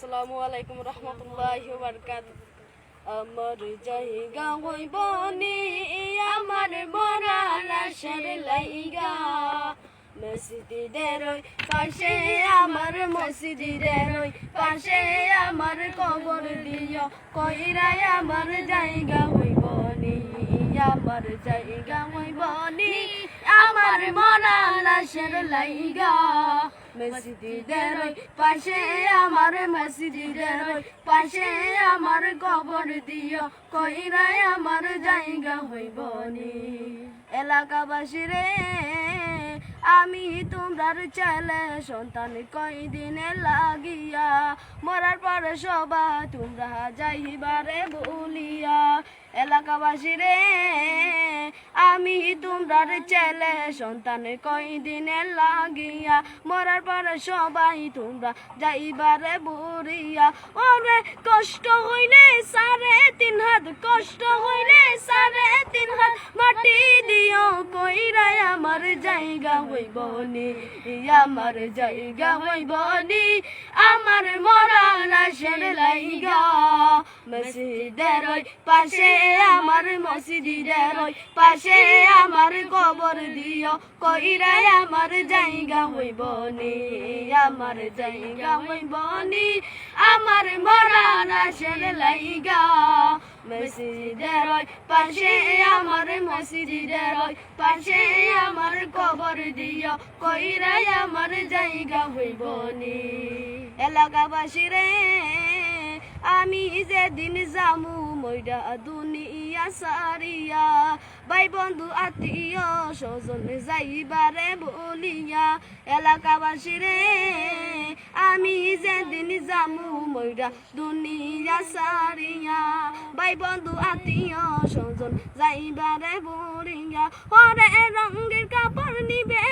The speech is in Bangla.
আসসালামু আলাইকুম রহমতুল্লাহ আমার জায়গা হইব নি আমার মরা লাশের লাইগা। পাশে, আমার মসজিদের ওই পাশে, আমার কবর দিও কইরাই আমার জায়গা হইব নি আমার জায়গা হইব বনি, আমার মরা লাশের লাইগা। মসজিদের পাশে আমার মসজিদের পাশে আমার কবর দিও। কইরাই আমার জায়গা হইব নি। এলাকাবাসী রে আমি তোমরার ছেলে, সন্তান কয়দিনে লাগিয়া। মরার পরে সবা তোমরা যাইবারে বলিয়া। এলাকাবাসী রে আমি তোমরার ছেলে সন্তান কয়দিনে লাগিয়া, মরার পরে সবাই তোমরা যাইবারে বরিয়া। ওরে, কষ্ট হইলে সাড়ে তিন হাত, কষ্ট হইলে সাড়ে তিন হাত। মাটি দিও কইরাই আমার জায়গা হইব নি, আমার জায়গা হইব নি। আমার মরা লাশের লাইগা মসজিদের ওই পাশে আমার মসজিদের ওই পাশে আমার কবর দিও কইরাই আমার জায়গা হইব নি, আমার জায়গা হইব নি, আমার মরা লাশের লাইগা। মসজিদের ওই পাশে আমার মসজিদের ওই পাশে আমার কবর দিও কইরাই আমার জায়গা হইব নি। এলাকাবাসী রে আমি যেদিন জামু মইডা দুনিয়া সারিয়া। ভাই বন্ধু, আত্মীয় স্বজন যাইবারে বলিয়া, এলাকাবাসী রে, আমি যেদিন জামু মইডা দুনিয়া সারিয়া। ভাই বন্ধু, আত্মীয় স্বজন যাইবারে বলিয়া, হরে রঙের কাপড় নিবে